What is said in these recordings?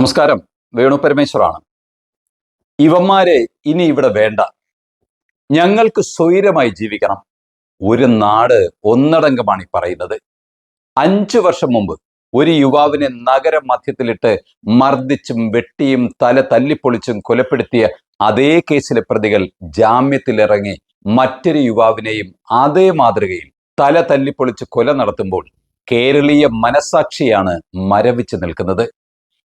നമസ്കാരം. വേണു പരമേശ്വറാണ്. ഇവന്മാരെ ഇനി ഇവിടെ വേണ്ട. ഞങ്ങൾക്ക് സ്വൈരമായി ജീവിക്കണം. ഒരു നാട് ഒന്നടങ്കമാണ് ഈ പറയുന്നത്. അഞ്ചു വർഷം മുമ്പ് ഒരു യുവാവിനെ നഗര മധ്യത്തിലിട്ട് മർദ്ദിച്ചും വെട്ടിയും തല തല്ലിപ്പൊളിച്ചും കൊലപ്പെടുത്തിയ അതേ കേസിലെ പ്രതികൾ ജാമ്യത്തിലിറങ്ങി മറ്റൊരു യുവാവിനെയും അതേ മാതൃകയിൽ തല തല്ലിപ്പൊളിച്ച് കൊല നടത്തുമ്പോൾ കേരളീയ മനസാക്ഷിയാണ് മരവിച്ച് നിൽക്കുന്നത്.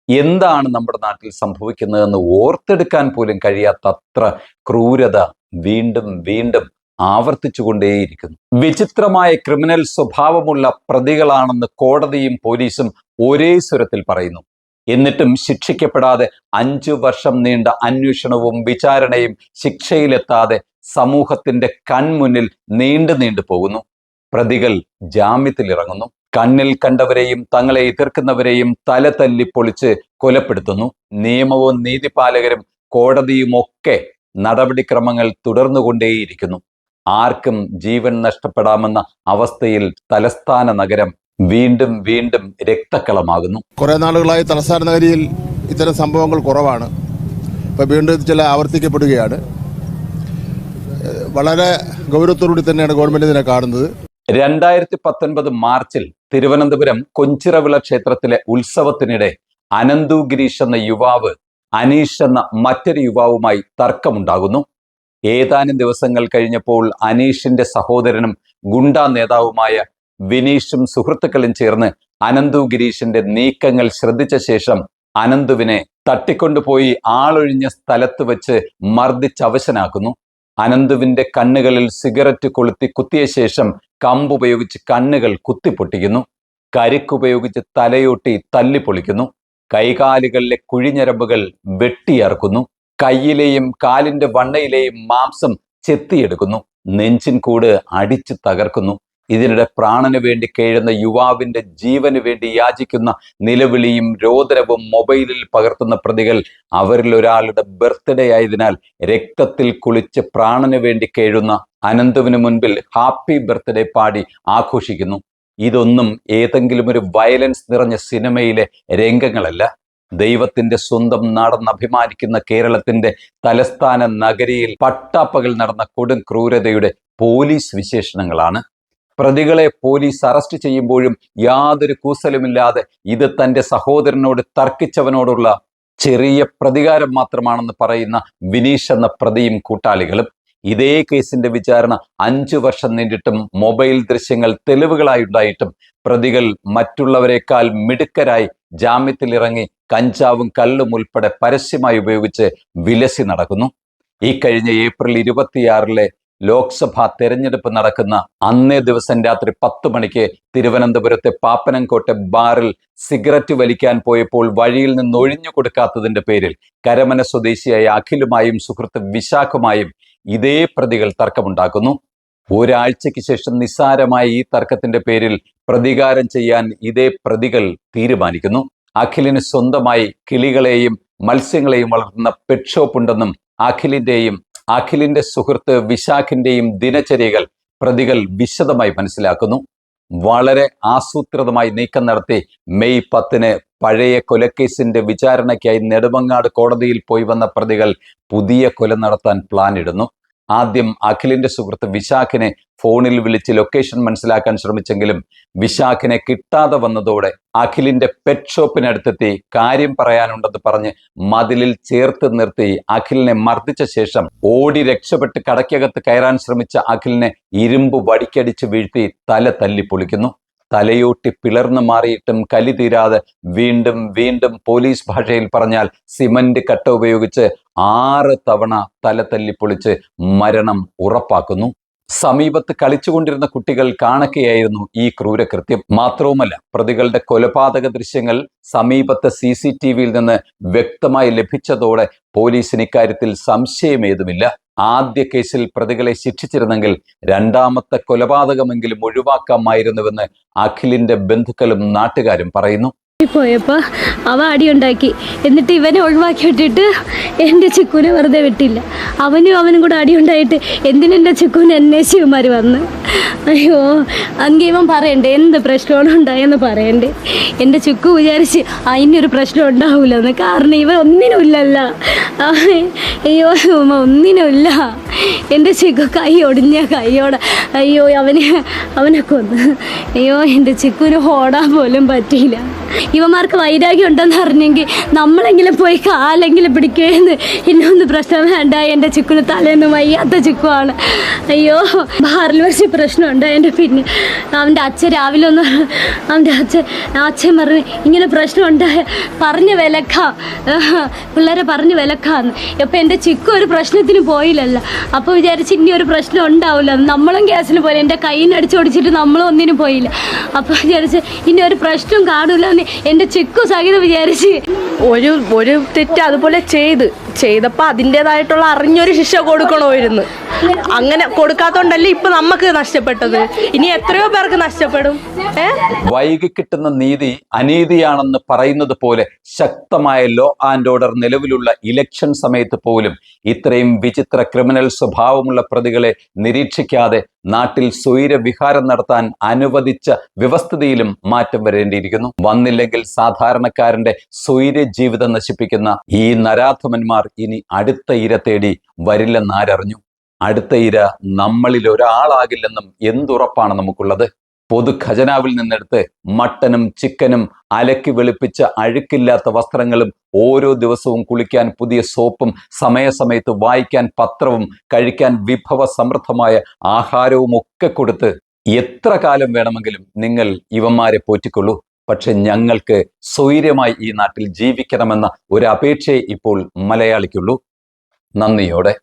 എന്താണ് നമ്മുടെ നാട്ടിൽ സംഭവിക്കുന്നതെന്ന് ഓർത്തെടുക്കാൻ പോലും കഴിയാത്തത്ര ക്രൂരത വീണ്ടും വീണ്ടും ആവർത്തിച്ചുകൊണ്ടേയിരിക്കുന്നു. വിചിത്രമായ ക്രിമിനൽ സ്വഭാവമുള്ള പ്രതികളാണെന്ന് കോടതിയും പോലീസും ഒരേ സ്വരത്തിൽ പറയുന്നു. എന്നിട്ടും ശിക്ഷിക്കപ്പെടാതെ അഞ്ചു വർഷം നീണ്ട അന്വേഷണവും വിചാരണയും ശിക്ഷയിലെത്താതെ സമൂഹത്തിന്റെ കൺമുന്നിൽ നീണ്ടു നീണ്ടു പോകുന്നു. പ്രതികൾ ജാമ്യത്തിലിറങ്ങുന്നു. കണ്ണിൽ കണ്ടവരെയും തങ്ങളെ എതിർക്കുന്നവരെയും തല തല്ലി പൊളിച്ച് കൊലപ്പെടുത്തുന്നു. നിയമവും നീതിപാലകരും കോടതിയുമൊക്കെ നടപടിക്രമങ്ങൾ തുടർന്നുകൊണ്ടേയിരിക്കുന്നു. ആർക്കും ജീവൻ നഷ്ടപ്പെടാമെന്ന അവസ്ഥയിൽ തലസ്ഥാന നഗരം വീണ്ടും വീണ്ടും രക്തക്കളമാകുന്നു. കുറേ നാളുകളായി തലസ്ഥാന നഗരിയിൽ ഇത്തരം സംഭവങ്ങൾ കുറവാണ്. ഇപ്പോൾ വീണ്ടും ചില ആവർത്തിക്കപ്പെടുകയാണ്. വളരെ ഗൗരവത്തോടുകൂടി തന്നെയാണ് ഗവൺമെന്റ് ഇതിനെ കാണുന്നത്. രണ്ടായിരത്തി പത്തൊൻപത് മാർച്ചിൽ തിരുവനന്തപുരം കൊഞ്ചിറവിള ക്ഷേത്രത്തിലെ ഉത്സവത്തിനിടെ അനന്തു ഗിരീഷ് എന്ന യുവാവ് അനീഷ് എന്ന മറ്റൊരു യുവാവുമായി തർക്കമുണ്ടാകുന്നു. ഏതാനും ദിവസങ്ങൾ കഴിഞ്ഞപ്പോൾ അനീഷിന്റെ സഹോദരനും ഗുണ്ടാ നേതാവുമായ വിനീഷും സുഹൃത്തുക്കളും ചേർന്ന് അനന്തു ഗിരീഷിന്റെ നീക്കങ്ങൾ ശ്രദ്ധിച്ച ശേഷം അനന്തുവിനെ തട്ടിക്കൊണ്ടുപോയി ആളൊഴിഞ്ഞ സ്ഥലത്ത് വെച്ച് മർദ്ദിച്ചവശനാക്കുന്നു അനന്തുവിന്റെ കണ്ണുകളിൽ സിഗരറ്റ് കൊളുത്തി കുത്തിയ ശേഷം കമ്പുപയോഗിച്ച് കണ്ണുകൾ കുത്തിപ്പൊട്ടിക്കുന്നു. കരുക്കുപയോഗിച്ച് തലയോട്ടി തല്ലിപ്പൊളിക്കുന്നു. കൈകാലുകളിലെ കുഴിഞ്ഞരമ്പുകൾ വെട്ടിയറക്കുന്നു. കയ്യിലെയും കാലിന്റെ വണ്ണയിലെയും മാംസം ചെത്തിയെടുക്കുന്നു. നെഞ്ചിൻ കൂട് അടിച്ചു തകർക്കുന്നു. ഇതിനിടെ പ്രാണന് വേണ്ടി കേഴുന്ന യുവാവിന്റെ ജീവന് വേണ്ടി യാചിക്കുന്ന നിലവിളിയും രോദനവും മൊബൈലിൽ പകർത്തുന്ന പ്രതികൾ അവരിൽ ഒരാളുടെ ബർത്ത്ഡേ ആയതിനാൽ രക്തത്തിൽ കുളിച്ച് പ്രാണന് വേണ്ടി കേഴുന്ന അനന്തുവിന് മുൻപിൽ ഹാപ്പി ബർത്ത്ഡേ പാടി ആഘോഷിക്കുന്നു. ഇതൊന്നും ഏതെങ്കിലും ഒരു വയലൻസ് നിറഞ്ഞ സിനിമയിലെ രംഗങ്ങളല്ല. ദൈവത്തിന്റെ സ്വന്തം നാടൻ അഭിമാനിക്കുന്ന കേരളത്തിന്റെ തലസ്ഥാന നഗരിയിൽ പട്ടാപ്പകൽ നടന്ന കൊടും ക്രൂരതയുടെ പോലീസ് വിശേഷണങ്ങളാണ്. പ്രതികളെ പോലീസ് അറസ്റ്റ് ചെയ്യുമ്പോഴും യാതൊരു കൂസലുമില്ലാതെ ഇത് തന്റെ സഹോദരനോട് തർക്കിച്ചവനോടുള്ള ചെറിയ പ്രതികാരം മാത്രമാണെന്ന് പറയുന്ന വിനീഷ് എന്ന പ്രതിയും കൂട്ടാളികളും ഇതേ കേസിന്റെ വിചാരണ അഞ്ചു വർഷം നീണ്ടിട്ടും മൊബൈൽ ദൃശ്യങ്ങൾ തെളിവുകളായി ഉണ്ടായിട്ടും പ്രതികൾ മറ്റുള്ളവരെക്കാൾ മിടുക്കരായി ജാമ്യത്തിലിറങ്ങി കഞ്ചാവും കല്ലും ഉൾപ്പെടെ പരസ്യമായി ഉപയോഗിച്ച് വിലസി നടക്കുന്നു. ഈ കഴിഞ്ഞ ഏപ്രിൽ ഇരുപത്തിയാറിലെ ലോക്സഭാ തെരഞ്ഞെടുപ്പ് നടക്കുന്ന അന്നേ ദിവസം രാത്രി പത്ത് മണിക്ക് തിരുവനന്തപുരത്തെ പാപ്പനംകോട്ടെ ബാറിൽ സിഗരറ്റ് വലിക്കാൻ പോയപ്പോൾ വഴിയിൽ നിന്ന് ഒഴിഞ്ഞു കൊടുക്കാത്തതിന്റെ പേരിൽ കരമന സ്വദേശിയായ അഖിലുമായും സുഹൃത്ത് വിശാഖുമായും ഇതേ പ്രതികൾ തർക്കമുണ്ടാക്കുന്നു. ഒരാഴ്ചയ്ക്ക് ശേഷം നിസ്സാരമായ ഈ തർക്കത്തിന്റെ പേരിൽ പ്രതികാരം ചെയ്യാൻ ഇതേ പ്രതികൾ തീരുമാനിക്കുന്നു. അഖിലിന് സ്വന്തമായി കിളികളെയും മത്സ്യങ്ങളെയും വളർത്തുന്ന പെറ്റ് ഷോപ്പ് ഉണ്ടെന്നും അഖിലിന്റെയും അഖിലിന്റെ സുഹൃത്ത് വിശാഖിന്റെയും ദിനചര്യകൾ പ്രതികൾ വിശദമായി മനസ്സിലാക്കുന്നു. വളരെ ആസൂത്രിതമായി നീക്കം നടത്തി മെയ് പത്തിന് പഴയ കൊലക്കേസിന്റെ വിചാരണയ്ക്കായി നെടുമങ്ങാട് കോടതിയിൽ പോയി വന്ന പ്രതികൾ പുതിയ കൊല നടത്താൻ പ്ലാൻ ഇടുന്നു. ആദ്യം അഖിലിന്റെ സുഹൃത്ത് വിശാഖിനെ ഫോണിൽ വിളിച്ച് ലൊക്കേഷൻ മനസ്സിലാക്കാൻ ശ്രമിച്ചെങ്കിലും വിശാഖിനെ കിട്ടാതെ വന്നതോടെ അഖിലിന്റെ പെറ്റ് ഷോപ്പിനടുത്തെത്തി കാര്യം പറയാനുണ്ടെന്ന് പറഞ്ഞ് മതിലിൽ ചേർത്ത് നിർത്തി അഖിലിനെ മർദ്ദിച്ച ശേഷം ഓടി രക്ഷപ്പെട്ട് കടയ്ക്കകത്ത് കയറാൻ ശ്രമിച്ച അഖിലിനെ ഇരുമ്പ് വടിക്കടിച്ച് വീഴ്ത്തി തല തല്ലി പൊളിക്കുന്നു. തലയോട്ടി പിളർന്നു മാറിയിട്ടും കലി തീരാതെ വീണ്ടും വീണ്ടും പോലീസ് ഭാഷയിൽ പറഞ്ഞാൽ സിമന്റ് കട്ട ഉപയോഗിച്ച് ആറ് തവണ തല തല്ലിപ്പൊളിച്ച് മരണം ഉറപ്പാക്കുന്നു. സമീപത്ത് കളിച്ചുകൊണ്ടിരുന്ന കുട്ടികൾ കാണക്കെയായിരുന്നു ഈ ക്രൂരകൃത്യം. മാത്രവുമല്ല പ്രതികളുടെ കൊലപാതക ദൃശ്യങ്ങൾ സമീപത്തെ സി സി ടി വിയിൽ നിന്ന് വ്യക്തമായി ലഭിച്ചതോടെ പോലീസിന് ഇക്കാര്യത്തിൽ സംശയമേതുമില്ല. ആദ്യ കേസിൽ പ്രതികളെ ശിക്ഷിച്ചിരുന്നെങ്കിൽ രണ്ടാമത്തെ കൊലപാതകമെങ്കിലും ഒഴിവാക്കാമായിരുന്നുവെന്ന് അഖിലിന്റെ ബന്ധുക്കളും നാട്ടുകാരും പറയുന്നു. പോയപ്പോൾ അവ അടിയുണ്ടാക്കി എന്നിട്ട് ഇവനെ ഒഴിവാക്കി വിട്ടിട്ട് എന്റെ ചിക്കുവിനെ വെറുതെ വിട്ടില്ല. അവനും അവനും കൂടെ അടിയുണ്ടായിട്ട് എന്തിനെന്റെ ചിക്കുവിന് അന്വേഷിച്ച് ഇവന്മാർ വന്ന്? അയ്യോ ഇവൻ പറയണ്ടേ എന്ത് പ്രശ്നമാണ് ഉണ്ടായെന്ന് പറയണ്ടേ? എന്റെ ചുക്കു വിചാരിച്ച് അതിനൊരു പ്രശ്നം ഉണ്ടാവില്ലെന്ന് കാരണം ഇവ ഒന്നിനുമില്ലല്ല. അയ്യോ ഉമ്മ ഒന്നിനുമില്ല. എന്റെ ചിക്കു കൈ ഒടിഞ്ഞ കൈയോടെ അയ്യോ അവനെ അവനെ കൊന്ന്. അയ്യോ എന്റെ ചിക്കുവിന് ഓടാൻ പോലും പറ്റിയില്ല. ഇവന്മാർക്ക് വൈരാഗ്യം ഉണ്ടെന്ന് അറിഞ്ഞെങ്കിൽ നമ്മളെങ്കിലും പോയി കാലെങ്കിലും പിടിക്കുകയെന്ന് ഇന്നൊന്നും പ്രശ്നം വേണ്ട. എന്റെ ചിക്കുന് തലേന്ന് വയ്യാത്ത ചിക്കുവാണ്. അയ്യോ ബാറിൽ വെച്ച് പ്രശ്നമുണ്ട് എന്റെ പിന്നെ. അവന്റെ അച്ഛൻ രാവിലെ ഒന്ന് അവന്റെ അച്ഛൻ അച്ഛൻ പറഞ്ഞ് ഇങ്ങനെ പ്രശ്നമുണ്ടായ പറഞ്ഞ് വിലക്കാം. പിള്ളേരെ പറഞ്ഞ് വിലക്കാന്ന്. ഇപ്പം എന്റെ ചിക്കു ഒരു പ്രശ്നത്തിന് പോയില്ലല്ലോ. അപ്പോൾ വിചാരിച്ച് ഇനി ഒരു പ്രശ്നം ഉണ്ടാവില്ല. നമ്മളും ഗ്യാസിന് പോയില്ല. എന്റെ കയ്യിൽ നിന്ന് ഓടിച്ചിട്ട് നമ്മളും ഒന്നിനും പോയില്ല. അപ്പോൾ വിചാരിച്ച് ഇനി ഒരു പ്രശ്നം കാണില്ല എന്ന് എന്റെ ചിക്കു സഹിതം വിചാരിച്ച് ഒരു ഒരു തെറ്റ് അതുപോലെ ചെയ്ത്. ചെയ്തപ്പോൾ അതിന്റെതായിട്ടുള്ള അറിഞ്ഞൊരു ശിക്ഷ കൊടുക്കണമായിരുന്നു. അങ്ങനെ കൊടുക്കാത്തോണ്ടല്ലേ ഇപ്പൊ നമുക്ക് നഷ്ടപ്പെട്ടത്? ഇനി എത്രയോ പേർക്ക് നഷ്ടപ്പെടും? വൈകി കിട്ടുന്ന നീതി അനീതിയാണെന്ന് പറയുന്നത് പോലെ ശക്തമായ ലോ ആൻഡ് ഓർഡർ നിലവിലുള്ള ഇലക്ഷൻ സമയത്ത് പോലും ഇത്രയും വിചിത്ര ക്രിമിനൽ സ്വഭാവമുള്ള പ്രതികളെ നിരീക്ഷിക്കാതെ നാട്ടിൽ സ്വൈരവിഹാരം നടത്താൻ അനുവദിച്ച വ്യവസ്ഥിതിയിലും മാറ്റം വരേണ്ടിയിരിക്കുന്നു. വന്നില്ലെങ്കിൽ സാധാരണക്കാരന്റെ സ്വൈര്യ ജീവിതം നശിപ്പിക്കുന്ന ഈ നരാധമന്മാർ ഇനി അടുത്ത ഇര തേടി വരില്ലെന്നാരറിഞ്ഞു അടുത്ത ഇര നമ്മളിൽ ഒരാളാകില്ലെന്നും എന്തുറപ്പാണ് നമുക്കുള്ളത്? പൊതു ഖജനാവിൽ നിന്നെടുത്ത് മട്ടനും ചിക്കനും അലക്കി വെളുപ്പിച്ച അഴുക്കില്ലാത്ത വസ്ത്രങ്ങളും ഓരോ ദിവസവും കുളിക്കാൻ പുതിയ സോപ്പും സമയസമയത്ത് വായിക്കാൻ പത്രവും കഴിക്കാൻ വിഭവ സമൃദ്ധമായ ആഹാരവും ഒക്കെ കൊടുത്ത് എത്ര കാലം വേണമെങ്കിലും നിങ്ങൾ ഇവന്മാരെ പോറ്റിക്കൊള്ളൂ. പക്ഷെ ഞങ്ങൾക്ക് സ്വൈര്യമായി ഈ നാട്ടിൽ ജീവിക്കണമെന്ന ഒരു അപേക്ഷയെ ഇപ്പോൾ മലയാളിക്കുള്ളൂ. നന്ദിയോടെ.